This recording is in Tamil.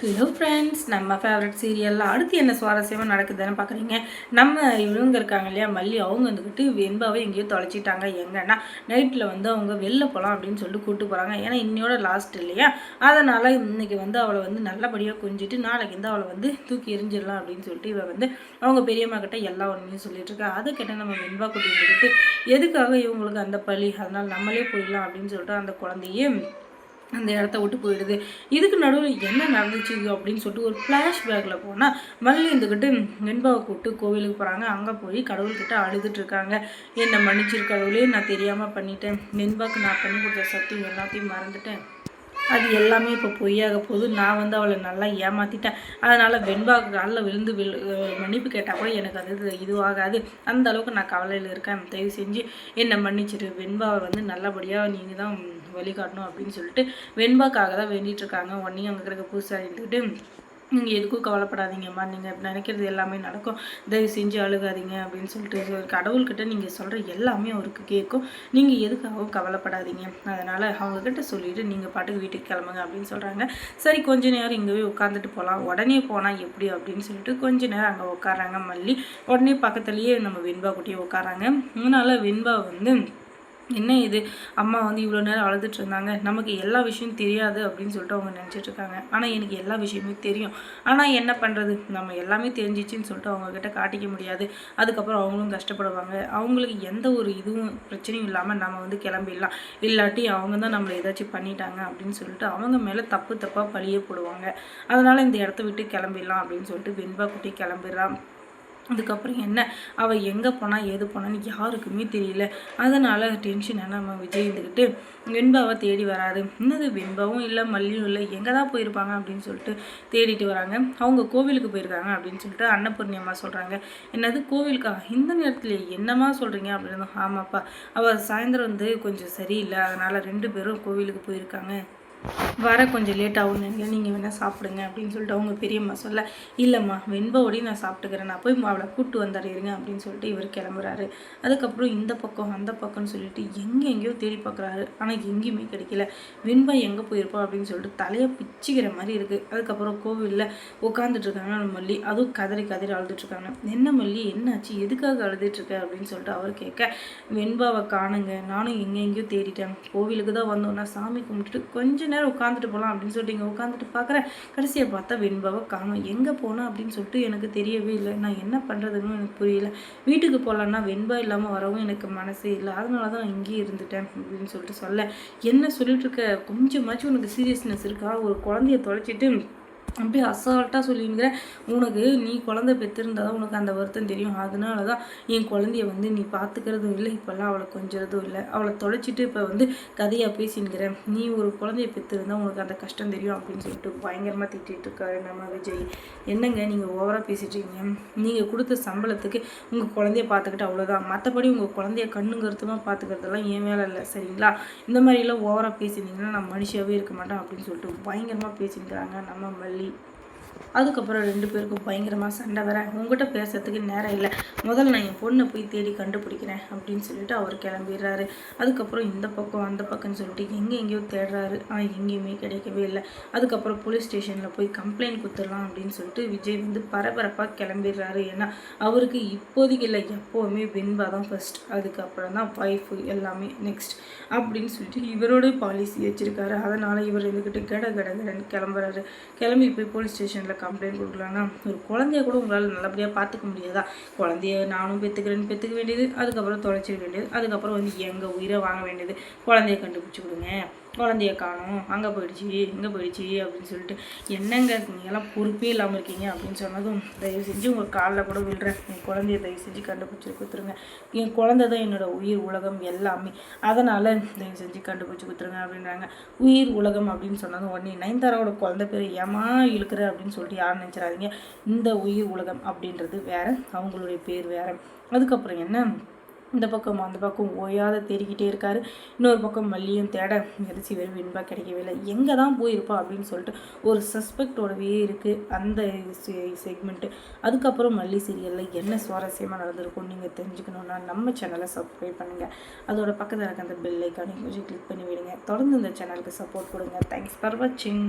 ஹலோ ஃப்ரெண்ட்ஸ் நம்ம ஃபேவரட் சீரியலில் அடுத்து என்ன சுவாரஸ்யமாக நடக்குதுன்னு பார்க்குறீங்க நம்ம இவங்க இருக்காங்க இல்லையா மல்லி அவங்க வந்துக்கிட்டு வெண்பாவை எங்கேயோ தொலைச்சிட்டாங்க. எங்கன்னா நைட்டில் வந்து அவங்க வெளில போகலாம் அப்படின்னு சொல்லிட்டு கூப்பிட்டு போகிறாங்க ஏன்னா இன்னையோட லாஸ்ட் இல்லையா? அதனால் இன்றைக்கி வந்து அவளை வந்து நல்லபடியாக கொஞ்சிட்டு நாளைக்கு வந்து அவளை வந்து தூக்கி எரிஞ்சிடலாம் அப்படின்னு சொல்லிட்டு இவள் வந்து அவங்க பெரியம்மா கிட்ட எல்லா ஒன்றையும் சொல்லிட்டு இருக்கா. அதை கேட்டால் நம்ம வெண்பா கூட்டிகிட்டு எதுக்காக இவங்களுக்கு அந்த பழி அதனால் நம்மளே போயிடலாம் அப்படின்னு சொல்லிட்டு அந்த குழந்தையே அந்த இடத்த விட்டு போயிடுது. இதுக்கு நடுவில் என்ன நடந்துச்சு அப்படின்னு சொல்லிட்டு ஒரு ஃப்ளாஷ்பேக்கில் போனால் மல்லி இருந்துக்கிட்டு வெண்பாவை கூப்பிட்டு கோவிலுக்கு போகிறாங்க அங்கே போய் கடவுள்கிட்ட அழுதுட்டு இருக்காங்க. என்னை மன்னிச்சிரு கடவுளே நான் தெரியாமல் பண்ணிட்டேன். வெண்பாவுக்கு நான் பண்ணி கொடுத்த சத்தியம் எல்லாத்தையும் மறந்துட்டேன். அது எல்லாமே இப்போ பொய்யாக போகுது. நான் வந்து அவளை நல்லா ஏமாற்றிட்டேன் அதனால் வெண்பாவுக்கு காலில் விழுந்து விழு மன்னிப்பு கேட்டால் கூட எனக்கு அது இதுவாகாது. அந்த அளவுக்கு நான் கவலையில் இருக்கேன். தயவு செஞ்சு என்னை மன்னிச்சிரு. வெண்பாவை வந்து நல்லபடியாக நீங்கள் தான் வழிகாட்டணும் அப்படின்னு சொல்லிட்டு வெண்பாக்காக தான் வேண்டிகிட்ருக்காங்க உடனே அங்கே இருக்கிற புதுசாக இருந்துக்கிட்டு நீங்கள் எதுக்கும் கவலைப்படாதீங்கம்மா நீங்கள் நினைக்கிறது எல்லாமே நடக்கும். தயவு செஞ்சு அழுகாதீங்க அப்படின்னு சொல்லிட்டு கடவுள்கிட்ட நீங்கள் சொல்கிற எல்லாமே அவருக்கு கேட்கும். நீங்கள் எதுக்காகவும் கவலைப்படாதீங்க. அதனால் அவங்கக்கிட்ட சொல்லிவிட்டு நீங்கள் பாட்டுக்கு வீட்டுக்கு கிளம்புங்க அப்படின்னு சொல்கிறாங்க சரி கொஞ்ச நேரம் இங்கேவே உட்காந்துட்டு போகலாம் உடனே போனால் எப்படி அப்படின்னு சொல்லிட்டு கொஞ்ச நேரம் அங்கே உட்காராங்க மல்லி. உடனே பக்கத்துலேயே நம்ம வெண்பா குட்டியை உட்காராங்க அதனால் வெண்பா வந்து என்ன இது? அம்மா வந்து இவ்வளோ நேரம் அழுதுட்டு இருந்தாங்க. நமக்கு எல்லா விஷயமும் தெரியாது அப்படின்னு சொல்லிட்டு அவங்க நினச்சிட்டு இருக்காங்க. ஆனால் எனக்கு எல்லா விஷயமே தெரியும். ஆனால் என்ன பண்ணுறது நம்ம எல்லாமே தெரிஞ்சிச்சுன்னு சொல்லிட்டு அவங்கக்கிட்ட காட்டிக்க முடியாது. அதுக்கப்புறம் அவங்களும் கஷ்டப்படுவாங்க. அவங்களுக்கு எந்த ஒரு இதுவும் பிரச்சனையும் இல்லாமல் நம்ம வந்து கிளம்பிடலாம். இல்லாட்டி அவங்க தான் நம்மளை ஏதாச்சும் பண்ணிட்டாங்க அப்படின்னு சொல்லிட்டு அவங்க மேலே தப்பு தப்பாக பழிய போடுவாங்க. அதனால் இந்த இடத்த விட்டு கிளம்பிடலாம் அப்படின்னு சொல்லிட்டு வெண்பா குட்டி கிளம்பிடுறான் அதுக்கப்புறம் என்ன? அவள் எங்கே போனால் ஏது போனான்னு யாருக்குமே தெரியல. அதனால் டென்ஷனாக நம்ம விஜய் இருந்துக்கிட்டு வெண்பாவை தேடி வராது இன்னது வெண்பாவும் இல்லை மல்லியும் இல்லை எங்கே தான் போயிருப்பாங்க அப்படின்னு சொல்லிட்டு தேடிட்டு வராங்க. அவங்க கோவிலுக்கு போயிருக்காங்க அப்படின்னு சொல்லிட்டு அன்னபூர்ணி அம்மா சொல்கிறாங்க என்னது கோவிலுக்கா? இந்த நேரத்தில் என்னம்மா சொல்கிறீங்க அப்படின்னு. ஆமாப்பா. அவள் சாயந்தரம் வந்து கொஞ்சம் சரியில்லை. அதனால் ரெண்டு பேரும் கோவிலுக்கு போயிருக்காங்க. வர கொஞ்சம் லேட் ஆகும் நினைக்கிறேன். நீங்கள் வேணால் சாப்பிடுங்க அப்படின்னு சொல்லிட்டு அவங்க பெரியம்மா சொல்ல இல்லைம்மா வெண்பாவோடையும் நான் சாப்பிட்டுக்கிறேன். நான் போய் அவளை கூப்பிட்டு வந்துடுறீங்க அப்படின்னு சொல்லிட்டு இவர் கிளம்புறாரு. அதுக்கப்புறம் இந்த பக்கம் அந்த பக்கம்னு சொல்லிட்டு எங்கே எங்கேயோ தேடி பார்க்குறாரு. ஆனால் எங்கேயுமே கிடைக்கல. வெண்பா எங்கே போயிருப்பா அப்படின்னு சொல்லிட்டு தலையை பிச்சுக்கிற மாதிரி இருக்குது அதுக்கப்புறம் கோவிலில் உட்காந்துட்ருக்காங்க மல்லி. அதுவும் கதறி கதறி அழுதுட்ருக்காங்க என்ன மல்லி? என்னாச்சு எதுக்காக அழுதுட்டுருக்க அப்படின்னு சொல்லிட்டு அவர் கேட்க வெண்பாவை காணுங்க. நானும் எங்கே எங்கேயோ தேடிட்டேன். கோவிலுக்கு தான் வந்தோன்னா சாமி கும்பிட்டுட்டு கொஞ்ச நேரம் உட்காந்துட்டு போகலாம் அப்படின்னு சொல்லிட்டு இங்கே உட்காந்துட்டு பார்க்குறேன் கடைசியை பார்த்தா வெண்பாவை காணும். எங்கே போனால் அப்படின்னு சொல்லிட்டு எனக்கு தெரியவே இல்லை. நான் என்ன பண்ணுறதுன்னு எனக்கு புரியல. வீட்டுக்கு போகலான்னா வெண்பா இல்லாமல் வரவும் எனக்கு மனசே இல்லை. அதனால தான் நான் இங்கேயே இருந்துட்டேன் அப்படின்னு சொல்லிட்டு சொல்ல. என்ன சொல்லிட்டு இருக்க? கொஞ்சமாச்சும் உனக்கு சீரியஸ்னஸ் இருக்கா? ஒரு குழந்தைய தொலைச்சிட்டு அப்படியே அசால்ட்டாக சொல்லிங்கிற உனக்கு நீ குழந்தை பெற்றிருந்தால் தான் உனக்கு அந்த வருத்தம் தெரியும். அதனால தான் என் குழந்தைய வந்து நீ பார்த்துக்கிறதும் இல்லை இப்போல்லாம் அவளை கொஞ்சதும் இல்லை. அவளை தொலைச்சிட்டு இப்போ வந்து கதையாக பேசினுக்கிறேன் நீ ஒரு குழந்தைய பெற்றிருந்தால் உனக்கு அந்த கஷ்டம் தெரியும் அப்படின்னு சொல்லிட்டு பயங்கரமாக திட்டிகிட்டு இருக்காரு நம்ம விஜய். என்னங்க நீங்கள் ஓவராக பேசிட்டீங்க? நீங்கள் கொடுத்த சம்பளத்துக்கு உங்கள் குழந்தைய பார்த்துக்கிட்டு அவ்வளோதான் மற்றபடி உங்கள் குழந்தைய கண்ணுங்கருத்துமாக பார்த்துக்கிறதெல்லாம் ஏன் வேலை இல்லை சரிங்களா? இந்த மாதிரிலாம் ஓவராக பேசினீங்கன்னா நான் மனுஷியாகவே இருக்க மாட்டேன் அப்படின்னு சொல்லிட்டு பயங்கரமாக பேசிக்கிறாங்க நம்ம மல்லி. நன்றி அதுக்கப்புறம் ரெண்டு பேருக்கும் பயங்கரமாக சண்டை வர உங்ககிட்ட பேசுறதுக்கு நேரம் இல்லை. முதல்ல நான் என் பொண்ணை போய் தேடி கண்டுபிடிக்கிறேன் அப்படின்னு சொல்லிட்டு அவர் கிளம்பிடுறாரு. அதுக்கப்புறம் இந்த பக்கம் அந்த பக்கம்னு சொல்லிட்டு எங்கே எங்கேயோ தேடுறாரு. ஆனால் எங்கேயுமே கிடைக்கவே இல்லை. அதுக்கப்புறம் போலீஸ் ஸ்டேஷனில் போய் கம்ப்ளைண்ட் கொடுத்துடலாம் அப்படின்னு சொல்லிட்டு விஜய் வந்து பரபரப்பாக கிளம்பிடுறாரு. ஏன்னா அவருக்கு இப்போதைக்கு இல்லை எப்போவுமே வெண்பா தான் ஃபஸ்ட் அதுக்கப்புறம் தான் ஒய்ஃபு எல்லாமே நெக்ஸ்ட் அப்படின்னு சொல்லிட்டு இவரோட பாலிசி வச்சுருக்காரு. அதனால் இவர் இதுக்கிட்ட கட கட கடன்னு கிளம்புறாரு. கிளம்பி போய் போலீஸ் ஸ்டேஷன் ஸ்டேஷனில் கம்ப்ளைண்ட் கொடுக்கலான்னா ஒரு குழந்தைய கூட உங்களால் நல்லபடியாக பார்த்துக்க முடியாதா? குழந்தைய நானும் பெற்றுக்கிறேன்னு பெற்றுக்க வேண்டியது அதுக்கப்புறம் தொலைச்சிட வேண்டியது அதுக்கப்புறம் வந்து எங்கள் உயிரை வாங்க வேண்டியது? குழந்தைய கண்டுபிடிச்சி கொடுங்க. குழந்தைய காணும். அங்கே போயிடுச்சு இங்கே போயிடுச்சு அப்படின்னு சொல்லிட்டு என்னங்க நீங்கள்லாம் பொறுப்பே இல்லாமல் இருக்கீங்க அப்படின்னு சொன்னதும் தயவு செஞ்சு உங்கள் காலில் கூட விழுறேன். என் குழந்தைய தயவு செஞ்சு கண்டுபிடிச்சி கொடுத்துருங்க. என் குழந்தை தான் என்னோடய உயிர் உலகம் எல்லாமே. அதனால் தயவு செஞ்சு கண்டுபிடிச்சி கொடுத்துருங்க அப்படின்றாங்க. உயிர் உலகம் அப்படின்னு சொன்னதும் உடனே நயன்தாராவோட குழந்தை பேர் ஏமா இழுக்கிற? அப்படின்னு சொல்லிட்டு யாரும் நினச்சிடாதீங்க. இந்த உயிர் உலகம் அப்படின்றது வேறு அவங்களுடைய பேர் வேறு. அதுக்கப்புறம் என்ன? இந்த பக்கம் அந்த பக்கம் ஓயாத தேடிக்கிட்டே இருக்காரு. இன்னொரு பக்கம் மல்லியும் தேட எரிசி வெறும் வெண்பா கிடைக்கவே இல்லை எங்கே தான் போயிருப்பா அப்படின்னு சொல்லிட்டு ஒரு சஸ்பெக்டோடவே இருக்குது அந்த செக்மெண்ட்டு அதுக்கப்புறம் மல்லி சீரியலில் என்ன சுவாரஸ்யமாக நடந்திருக்கும் நீங்கள் தெரிஞ்சுக்கணுன்னா நம்ம சேனலை சப்ஸ்கிரைப் பண்ணுங்கள் அதோட பக்கத்தில் இருக்க அந்த பெல் ஐக்கானையும் கொஞ்சம் கிளிக் பண்ணி விடுங்க. தொடர்ந்து இந்த சேனலுக்கு சப்போர்ட் கொடுங்க. தேங்க்ஸ் ஃபார் வாட்சிங்